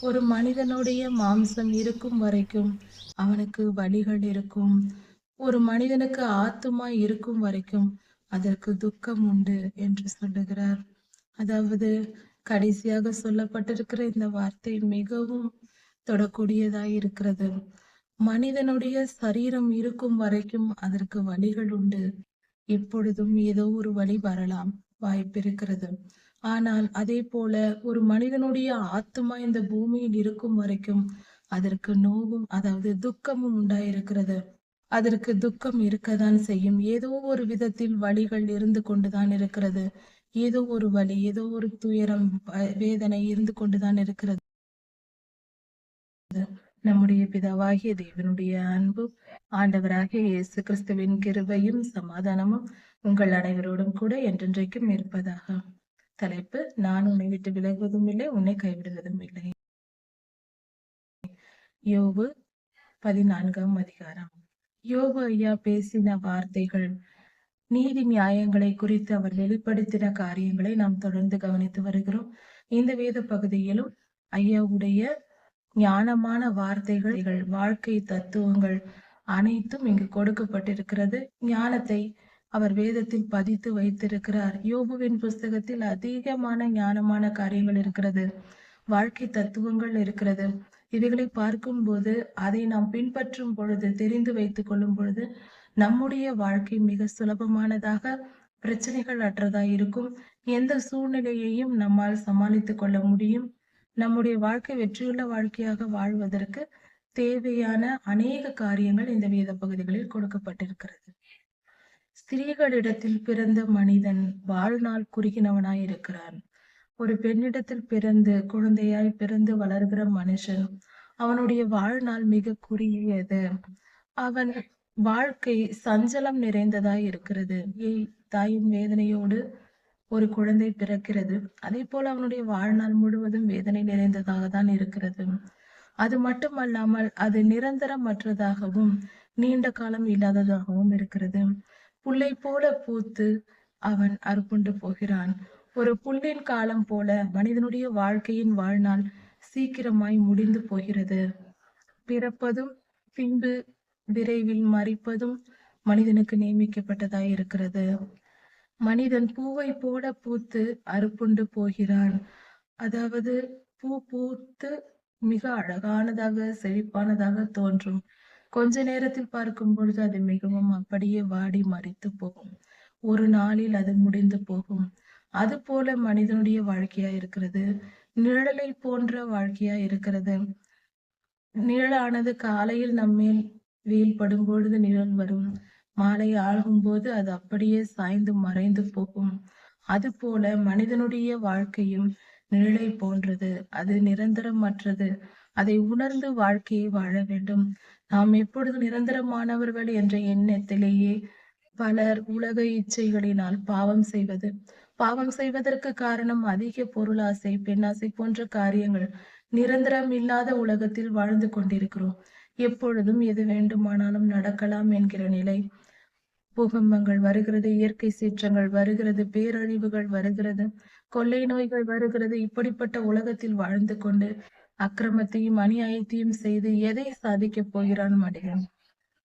ஒரு மனிதனுடைய மாம்சம் இருக்கும் வரைக்கும் அவனுக்கு வலிகள் இருக்கும். ஒரு மனிதனுக்கு ஆத்துமா இருக்கும் வரைக்கும் அதற்கு துக்கம் உண்டு என்று சொல்லுகிறார். அதாவது கடைசியாக சொல்லப்பட்டிருக்கிற இந்த வார்த்தை மிகவும் தொடக்கூடியதாய் இருக்கிறது. மனிதனுடைய சரீரம் இருக்கும் வரைக்கும் அதற்கு வழிகள் உண்டு. எப்பொழுதும் ஏதோ ஒரு வழி வரலாம் வாய்ப்பிருக்கிறது ஆனால் அதே போல ஒரு மனிதனுடைய ஆத்மா இந்த பூமியில் இருக்கும் வரைக்கும் அதற்கு நோவும் அதாவது துக்கமும் உண்டாயிருக்கிறது. அதற்கு துக்கம் இருக்கத்தான் செய்யும். ஏதோ ஒரு விதத்தில் வழிகள் இருந்து கொண்டுதான் இருக்கிறது. ஏதோ ஒரு வழி ஏதோ ஒரு துயரம் வேதனை இருந்து கொண்டுதான் இருக்கிறது. நம்முடைய பிதாவாகிய தேவனுடைய அன்பு ஆண்டவராகிய இயேசு கிறிஸ்துவின் கிருபையும் சமாதானமும் உங்கள் அனைவரோடும் கூட என்றென்றைக்கும் இருப்பதாக. தலைப்பு நான் உன்னை விட்டு விலகுவதும் இல்லை உன்னை கைவிடுவதும் இல்லை. யோபு பதினான்காம் அதிகாரம். யோபு ஐயா பேசின வார்த்தைகள் நீதி நியாயங்களை குறித்து அவர் வெளிப்படுத்தின காரியங்களை நாம் தொடர்ந்து கவனித்து வருகிறோம். இந்த வேத பகுதியிலும் ஐயாவுடைய ஞானமான வார்த்தைகள் வாழ்க்கை தத்துவங்கள் அனைத்தும் இங்கு கொடுக்கப்பட்டிருக்கிறது. ஞானத்தை அவர் வேதத்தில் பதித்து வைத்திருக்கிறார். யோபுவின் புஸ்தகத்தில் அதிகமான ஞானமான காரியங்கள் இருக்கிறது. வாழ்க்கை தத்துவங்கள் இருக்கிறது. இவைகளை பார்க்கும்போது அதை நாம் பின்பற்றும் பொழுது தெரிந்து வைத்துக் கொள்ளும் பொழுது நம்முடைய வாழ்க்கை மிக சுலபமானதாக பிரச்சனைகள் அற்றதா இருக்கும். எந்த சூழ்நிலையையும் நம்மால் சமாளித்துக் கொள்ள முடியும். நம்முடைய வாழ்க்கை வெற்றியுள்ள வாழ்க்கையாக வாழ்வதற்கு தேவையான அநேக காரியங்கள் இந்த வேத பகுதிகளில் கொடுக்கப்பட்டிருக்கிறது. ஸ்திரீகளிடத்தில் பிறந்த மனிதன் வாழ்நாள் குறுகினவனாய் இருக்கிறான் ஒரு பெண்ணிடத்தில் பிறந்து குழந்தையாய் பிறந்து வளர்கிற மனுஷன் அவனுடைய வாழ்நாள் மிக குறுகியது. அவன் வாழ்க்கை சஞ்சலம் நிறைந்ததாய் இருக்கிறது. ஏய் தாயின் வேதனையோடு ஒரு குழந்தை பிறக்கிறது. அதே போல அவனுடைய வாழ்நாள் முழுவதும் வேதனை நிறைந்ததாக தான் இருக்கிறது. அது மட்டுமல்லாமல் அது நிரந்தரமற்றதாகவும் நீண்ட காலம் இல்லாததாகவும் இருக்கிறது. புல்லை போல பூத்து அவன் அறுப்புண்டு போகிறான். ஒரு புல்லின் காலம் போல மனிதனுடைய வாழ்க்கையின் வாழ்நாள் சீக்கிரமாய் முடிந்து போகிறது. பிறப்பதும் பின்பு விரைவில் மறிப்பதும் மனிதனுக்கு நியமிக்கப்பட்டதாய் இருக்கிறது. மனிதன் பூவை போல பூத்து அறுப்புண்டு போகிறான். அதாவது பூ பூத்து மிக அழகானதாக செழிப்பானதாக தோன்றும். கொஞ்ச நேரத்தில் பார்க்கும் பொழுது அது மிகவும் அப்படியே வாடி மறித்து போகும். ஒரு நாளில் அது முடிந்து போகும். அது போல மனிதனுடைய வாழ்க்கையா இருக்கிறது? நிழலை போன்ற வாழ்க்கையா இருக்கிறது? நிழலானது காலையில் நம்மேல் வெயில் படும் பொழுது நிழல் வரும். மாலை ஆகும்போது அது அப்படியே சாய்ந்து மறைந்து போகும். அது போல மனிதனுடைய வாழ்க்கையும் நிழலை போன்றது. அது நிரந்தரமற்றது. அதை உணர்ந்து வாழ்க்கையை வாழ வேண்டும். நாம் எப்பொழுது நிரந்தரமானவர்கள் என்ற எண்ணத்திலேயே பலர் உலக இச்சைகளினால் பாவம் செய்வது. பாவம் செய்வதற்கு காரணம் அதிக பொருளாசை பெண்ணாசை போன்ற காரியங்கள். நிரந்தரம் இல்லாத உலகத்தில் வாழ்ந்து கொண்டிருக்கிறோம். எப்பொழுதும் எது வேண்டுமானாலும் நடக்கலாம் என்கிற நிலை. பூகம்பங்கள் வருகிறது இயற்கை சீற்றங்கள் வருகிறது பேரழிவுகள் வருகிறது கொள்ளை நோய்கள் வருகிறது. இப்படிப்பட்ட உலகத்தில் வாழ்ந்து கொண்டு அக்கிரமத்தையும் அநியாயத்தையும் செய்து எதை சாதிக்கப் போகிறான் மனிதன்?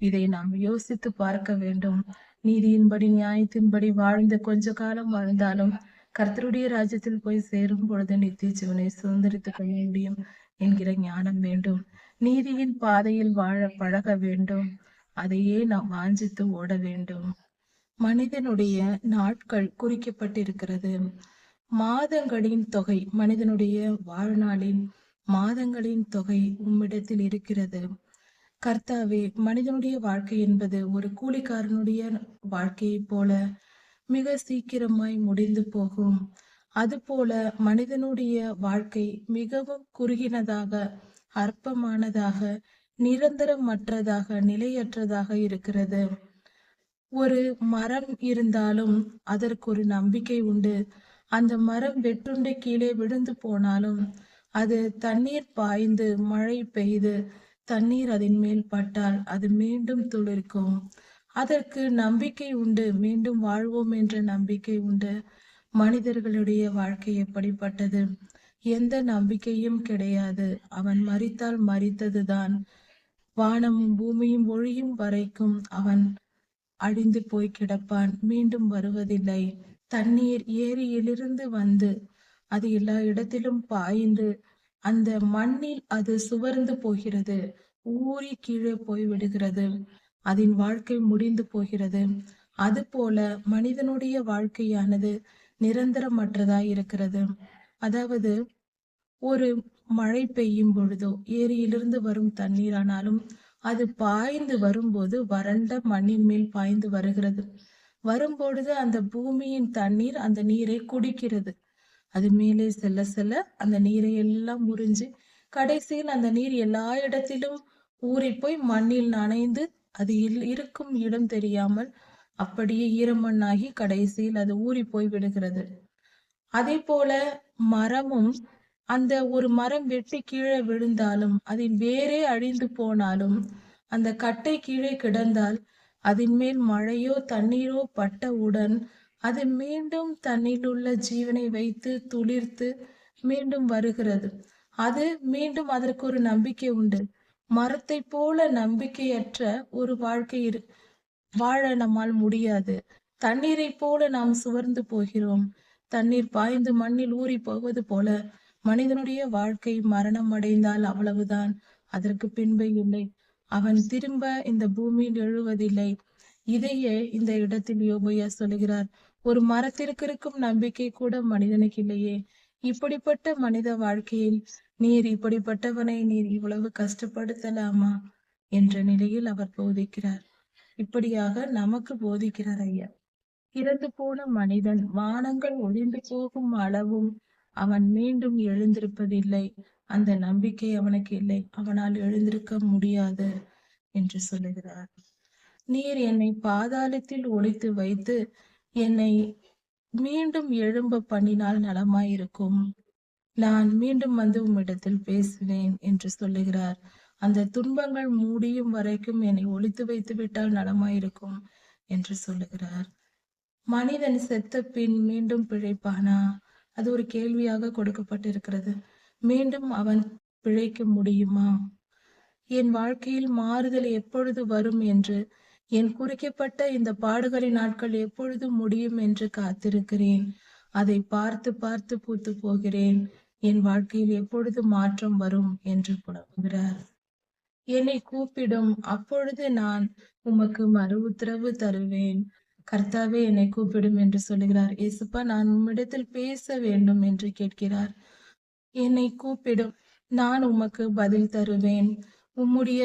இதை நாம் யோசித்து பார்க்க வேண்டும். நீதியின்படி நியாயத்தின்படி வாழ்ந்த கொஞ்ச காலம் வாழ்ந்தாலும் கர்த்தருடைய ராஜ்யத்தில் போய் சேரும் பொழுது நித்திய ஜீவனை சுதந்திரித்துக் கொள்ள முடியும் என்கிற ஞானம் வேண்டும். நீதியின் பாதையில் வாழ பழக வேண்டும். அதையே நாம் வாஞ்சித்து ஓட வேண்டும். மனிதனுடைய நாட்கள் குறிக்கப்பட்டிருக்கிறது. மாதங்களின் தொகை மனிதனுடைய வாழ்நாளின் மாதங்களின் தொகை உம்மிடத்தில் இருக்கிறது. கர்த்தாவே மனிதனுடைய வாழ்க்கை என்பது ஒரு கூலிக்காரனுடைய வாழ்க்கையைப் போல மிக சீக்கிரமாய் முடிந்து போகும். அதுபோல மனிதனுடைய வாழ்க்கை மிகவும் குறுகினதாக அற்பமானதாக நிரந்தரமற்றதாக நிலையற்றதாக இருக்கிறது. ஒரு மரம் இருந்தாலும் அதற்கு ஒரு நம்பிக்கை உண்டு. அந்த மரம் வெட்டுண்டு கீழே விழுந்து போனாலும் அது தண்ணீர் பாய்ந்து மழை பெய்து தண்ணீர் அதன் மேல் பட்டால் அது மீண்டும் துளிர்க்கும். அதற்கு நம்பிக்கை உண்டு மீண்டும் வாழ்வோம் என்ற நம்பிக்கை உண்டு. மனிதர்களுடைய வாழ்க்கை எப்படிப்பட்டது? எந்த நம்பிக்கையும் கிடையாது. அவன் மறித்தால் மறித்ததுதான் வானமும் பூமியும் ஒழியும் வரைக்கும் அவன் அழிந்து போய் கிடப்பான் மீண்டும் வருவதில்லை. தண்ணீர் ஏரியிலிருந்து வந்து அது எல்லா இடத்திலும் பாய்ந்து அந்த மண்ணில் அது சுவர்ந்து போகிறது. ஊறி கீழே போய் விடுகிறது. அதன் வாழ்க்கை முடிந்து போகிறது. அதுபோல மனிதனுடைய வாழ்க்கையானது நிரந்தரமற்றதாய் இருக்கிறது. அதாவது ஒரு மழை பெய்யும் பொழுதோ ஏரியிலிருந்து வரும் தண்ணீரானாலும் அது பாய்ந்து வரும்போது வறண்ட மண்ணின் மேல் பாய்ந்து வருகிறது. வரும்பொழுது அந்த பூமியின் தண்ணீர் அந்த நீரை குடிக்கிறது. அது மேலே செல்ல செல்ல அந்த நீரை எல்லாம் உறிஞ்சு கடைசியில் அந்த நீர் எல்லா இடத்திலும் ஊறி போய் மண்ணில் நனைந்து அது இல்- இருக்கும் இடம் தெரியாமல் அப்படியே ஈரமண்ணாகி கடைசியில் அது ஊறி போய் விடுகிறது. அதே போல மரமும் அந்த ஒரு மரம் வெட்டி கீழே விழுந்தாலும் அதன் வேரே அழிந்து போனாலும் அந்த கட்டை கீழே கிடந்தால் அதன் மேல் மழையோ தண்ணீரோ பட்டவுடன் அது மீண்டும் தன்னில் உள்ள ஜீவனை வைத்து துளிர்த்து மீண்டும் வருகிறது. அது மீண்டும் அதற்கு ஒரு நம்பிக்கை உண்டு. மரத்தை போல நம்பிக்கையற்ற ஒரு வாழ்க்கை வாழ நம்மால் முடியாது. தண்ணீரை போல நாம் சுவர்ந்து போகிறோம். தண்ணீர் பாய்ந்து மண்ணில் ஊறி போவது போல மனிதனுடைய வாழ்க்கை மரணம் அடைந்தால் அவ்வளவுதான். அதற்கு பின்பு இல்லை. அவன் திரும்ப இந்த பூமியில் எழுவதில்லை. இதையே இந்த இடத்தில் யோபையா சொல்லுகிறார். ஒரு மரத்திற்கு இருக்கும் நம்பிக்கை கூட மனிதனுக்கு இல்லையே. இப்படிப்பட்ட மனித வாழ்க்கையில் நீர் இப்படிப்பட்டவனை நீர் இவ்வளவு கஷ்டப்படுத்தலாமா என்ற நிலையில் அவர் போதிக்கிறார். இப்படியாக நமக்கு போதிக்கிறார் ஐயா. இறந்து போன மனிதன் வானங்கள் ஒளிந்து போகும் அளவும் அவன் மீண்டும் எழுந்திருப்பதில்லை. அந்த நம்பிக்கை அவனுக்கு இல்லை. அவனால் எழுந்திருக்க முடியாது என்று சொல்லுகிறார். நீர் என்னை பாதாளத்தில் ஒழித்து வைத்து என்னை மீண்டும் எழும்ப பண்ணினால் நலமாயிருக்கும். நான் மீண்டும் வந்து உம்மிடத்தில் பேசுவேன் என்று சொல்லுகிறார். அந்த துன்பங்கள் மூடியும் வரைக்கும் என்னை ஒளித்து வைத்து விட்டால் நலமாயிருக்கும் என்று சொல்லுகிறார். மனிதன் செத்த பின் மீண்டும் பிழைப்பானா? அது ஒரு கேள்வியாக கொடுக்கப்பட்டிருக்கிறது. மீண்டும் அவன் பிழைக்க முடியுமா? என் வாழ்க்கையில் மாறுதல் எப்பொழுது வரும் என்று என் குறிக்கப்பட்ட இந்த பாடுகளின் நாட்கள் எப்பொழுது முடியும் என்று காத்திருக்கிறேன். அதை பார்த்து பார்த்து பூத்து போகிறேன். என் வாழ்க்கையில் எப்பொழுது மாற்றம் வரும் என்று புலம்புகிறார். என்னை கூப்பிடும் அப்பொழுது நான் உமக்கு மறு உத்தரவு தருவேன். கர்த்தாவே என்னை கூப்பிடும் என்று சொல்லுகிறார். இயேசுப்பா நான் உம்மிடத்தில் பேச வேண்டும் என்று கேட்கிறார். என்னை கூப்பிடும் நான் உமக்கு பதில் தருவேன். உம்முடைய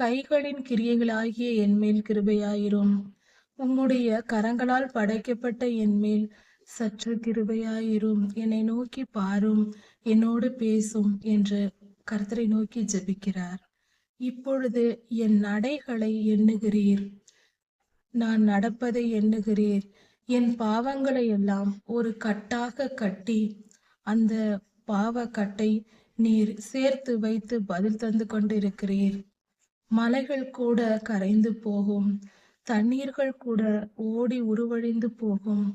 கைகளின் கிரியைகளாகிய என்மேல் கிருபையாயிரும். உம்முடைய கரங்களால் படைக்கப்பட்ட என்மேல் சற்று கிருபையாயிரும். என்னை நோக்கி பாரும் என்னோடு பேசும் என்று கர்த்தரை நோக்கி ஜெபிக்கிறார். இப்பொழுது என் நடைகளை எண்ணுகிறீர். நான் நடப்பதை எண்ணுகிறீர். என் பாவங்களை எல்லாம் ஒரு கட்டாக கட்டி அந்த பாவ கட்டை நீர் சேர்த்து வைத்து பதில் தந்து கொண்டிருக்கிறீர். மலைகள் கூட கரைந்து போகும். தண்ணீர்கள் கூட ஓடி உருவழிந்து போகும்.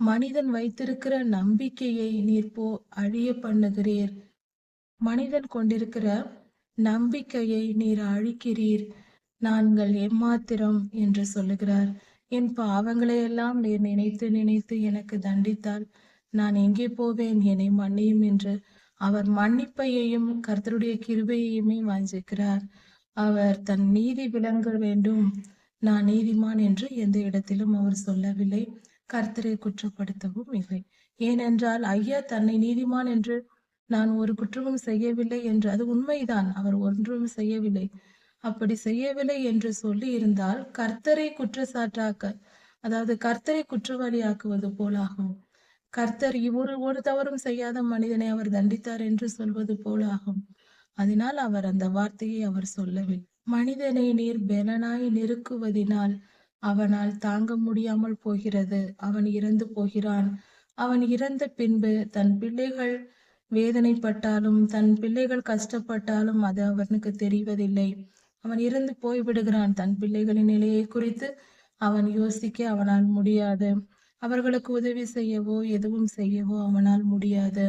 மனிதன் வைத்திருக்கிற நம்பிக்கையை நீர் போ அழிய பண்ணுகிறீர். மனிதன் கொண்டிருக்கிற நம்பிக்கையை நீர் அழிக்கிறீர். நாங்கள் எம்மாத்திரம் என்று சொல்லுகிறார். என் பாவங்களை எல்லாம் நீர் நினைத்து நினைத்து எனக்கு தண்டித்தால் நான் எங்கே போவேன்? என்னை மன்னியும் என்று அவர் மன்னிப்பையையும் கர்த்தருடைய கிருபையையுமே வாஞ்சிக்கிறார். அவர் தன் நீதி விளங்க வேண்டும். நான் நீதிமான் என்று எந்த இடத்திலும் அவர் சொல்லவில்லை. கர்த்தரை குற்றப்படுத்தவும் இல்லை. ஏனென்றால் ஐயா தன்னை நீதிமான் என்று நான் ஒரு குற்றமும் செய்யவில்லை என்று அது உண்மைதான். அவர் ஒன்றும் செய்யவில்லை. அப்படி செய்யவில்லை என்று சொல்லி இருந்தால் கர்த்தரை குற்றச்சாட்டாக்க அதாவது கர்த்தரை குற்றவாளியாக்குவது போலாகும். கர்த்தர் இவரு ஒரு தவறும் செய்யாத மனிதனை அவர் தண்டித்தார் என்று சொல்வது போலாகும். அதனால் அவர் அந்த வார்த்தையை அவர் சொல்லவில்லை. மனிதனை நீர் பெலனாய் நெருக்குவதினால் அவனால் தாங்க முடியாமல் போகிறது. அவன் இறந்து போகிறான். அவன் இறந்த பின்பு தன் பிள்ளைகள் வேதனைப்பட்டாலும் தன் பிள்ளைகள் கஷ்டப்பட்டாலும் அது அவனுக்கு தெரிவதில்லை. அவன் இறந்து போய்விடுகிறான். தன் பிள்ளைகளின் நிலையை குறித்து அவன் யோசிக்க அவனால் முடியாது. அவர்களுக்கு உதவி செய்யவோ எதுவும் செய்யவோ அவனால் முடியாது.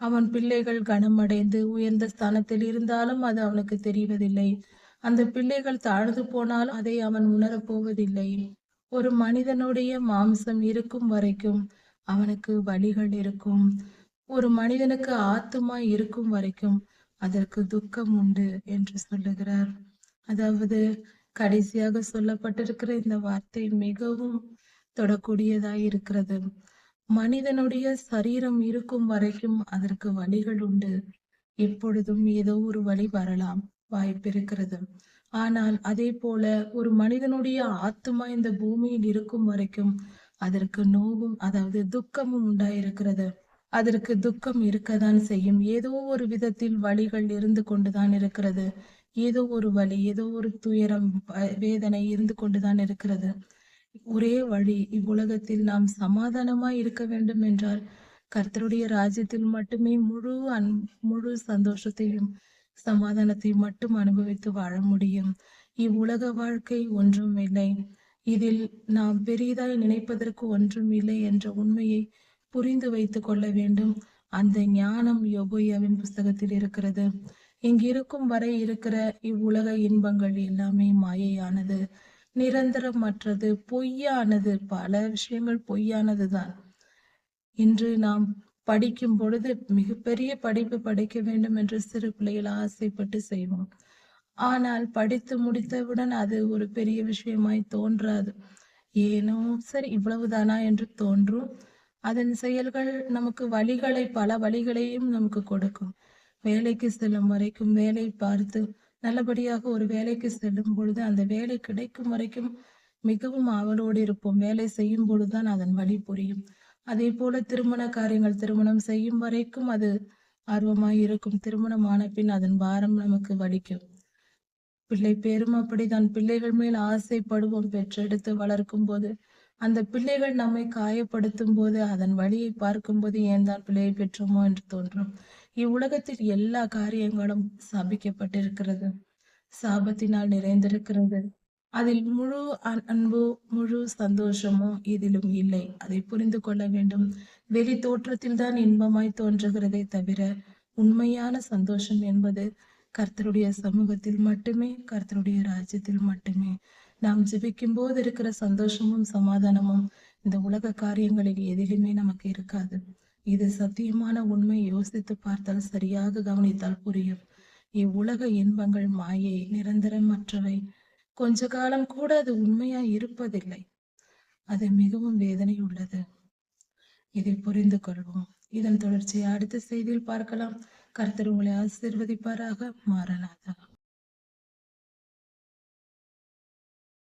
அவன் பிள்ளைகள் கனமடைந்து உயர்ந்த ஸ்தானத்தில் இருந்தாலும் அது அவனுக்கு தெரிவதில்லை. அந்த பிள்ளைகள் தாழ்ந்து போனால் அதை அவன் உணரப் போவதில்லை. ஒரு மனிதனுடைய மாம்சம் இருக்கும் வரைக்கும் அவனுக்கு வழிகள் இருக்கும். ஒரு மனிதனுக்கு ஆத்துமா இருக்கும் வரைக்கும் அதற்கு துக்கம் உண்டு என்று சொல்லுகிறார். அதாவது கடைசியாக சொல்லப்பட்டிருக்கிற இந்த வார்த்தை மிகவும் தொடக்கூடியதாய் இருக்கிறது மனிதனுடைய சரீரம் இருக்கும் வரைக்கும் அதற்கு வழிகள் உண்டு. எப்பொழுதும் ஏதோ ஒரு வழி வரலாம் வாய்ப்பு இருக்கிறது ஆனால் அதே போல ஒரு மனிதனுடைய ஆத்மா இந்த பூமியில் இருக்கும் வரைக்கும் அதற்கு நோவும் அதாவது துக்கமும் உண்டாயிருக்கிறது. அதற்கு துக்கம் இருக்கத்தான் செய்யும். ஏதோ ஒரு விதத்தில் வழிகள் இருந்து கொண்டுதான் இருக்கிறது. ஏதோ ஒரு வழி ஏதோ ஒரு துயரம் வேதனை இருந்து கொண்டுதான் இருக்கிறது. ஒரே வழி இவ்வுலகத்தில் நாம் சமாதானமாய் இருக்க வேண்டும் என்றால் கர்த்தருடைய ராஜ்யத்தில் மட்டுமே முழு அன் முழு சந்தோஷத்தையும் சமாதானத்தையும் மட்டும் அனுபவித்து வாழ முடியும். இவ்வுலக வாழ்க்கை ஒன்றும் இல்லை. இதில் நாம் பெரிதாய் நினைப்பதற்கு ஒன்றும் இல்லை என்ற உண்மையை புரிந்து வைத்துக் கொள்ள வேண்டும். அந்த ஞானம் யோகோயாவின் புஸ்தகத்தில் இருக்கிறது. இங்கிருக்கும் வரை இருக்கிற இவ்வுலக இன்பங்கள் எல்லாமே மாயையானது. நிரந்தரமற்றது. பொய்யானது பல விஷயங்கள் பொய்யானதுதான். இன்று நாம் படிக்கும் பொழுது மிகப்பெரிய படிப்பு படிக்க வேண்டும் என்று சிறு பிள்ளைகள் ஆசைப்பட்டு செய்வோம். ஆனால் படித்து முடித்தவுடன் அது ஒரு பெரிய விஷயமாய் தோன்றாது. ஏனோ சரி இவ்வளவுதானா என்று தோன்றும். அதன் செயல்கள் நமக்கு வழிகளை பல வழிகளையும் நமக்கு கொடுக்கும். வேலைக்கு செல்லும் வரைக்கும் வேலை பார்த்து நல்லபடியாக ஒரு வேலைக்கு செல்லும் பொழுது அந்த வேலை கிடைக்கும் வரைக்கும் மிகவும் ஆவலோடு இருப்போம். வேலை செய்யும் பொழுதுதான் அதன் வழி புரியும். அதே போல திருமண காரியங்கள் திருமணம் செய்யும் வரைக்கும் அது ஆர்வமாய் இருக்கும். திருமணம் ஆன பின் அதன் பாரம் நமக்கு வலிக்கும். பிள்ளை பேரும் அப்படிதான் பிள்ளைகள் மேல் ஆசைப்படுவோம். பெற்றெடுத்து வளர்க்கும் போது அந்த பிள்ளைகள் நம்மை காயப்படுத்தும் போது அதன் வழியை பார்க்கும் போது ஏன் தான் பிள்ளையை பெற்றோமோ என்று தோன்றும். இவ்வுலகத்தில் எல்லா காரியங்களும் சாபிக்கப்பட்டிருக்கிறது. சாபத்தினால் நிறைந்திருக்கிறது. அதில் முழு அன்பு முழு சந்தோஷமோ இதிலும் இல்லை. அதை புரிந்து கொள்ள வேண்டும். வெளி தோற்றத்தில் தான் இன்பமாய் தோன்றுகிறதே தவிர உண்மையான சந்தோஷம் என்பது கர்த்தருடைய சமூகத்தில் மட்டுமே கர்த்தருடைய ராஜ்யத்தில் மட்டுமே. நாம் ஜெபிக்கும் போது இருக்கிற சந்தோஷமும் சமாதானமும் இந்த உலக காரியங்களில் எதிலுமே நமக்கு இருக்காது. இது சத்தியமான உண்மை. யோசித்து பார்த்தால் சரியாக கவனித்தால் புரியும். இவ்வுலக இன்பங்கள் மாயை நிரந்தரமற்றவை கொஞ்ச காலம் கூட அது உண்மையா இருப்பதில்லை. அது மிகவும் வேதனை உள்ளது இதை புரிந்து கொள்வோம். இதன் தொடர்ச்சியை அடுத்த செய்தியில் பார்க்கலாம். கர்த்தர் உங்களை ஆசிர்வதிப்பாராக. மாறனாதா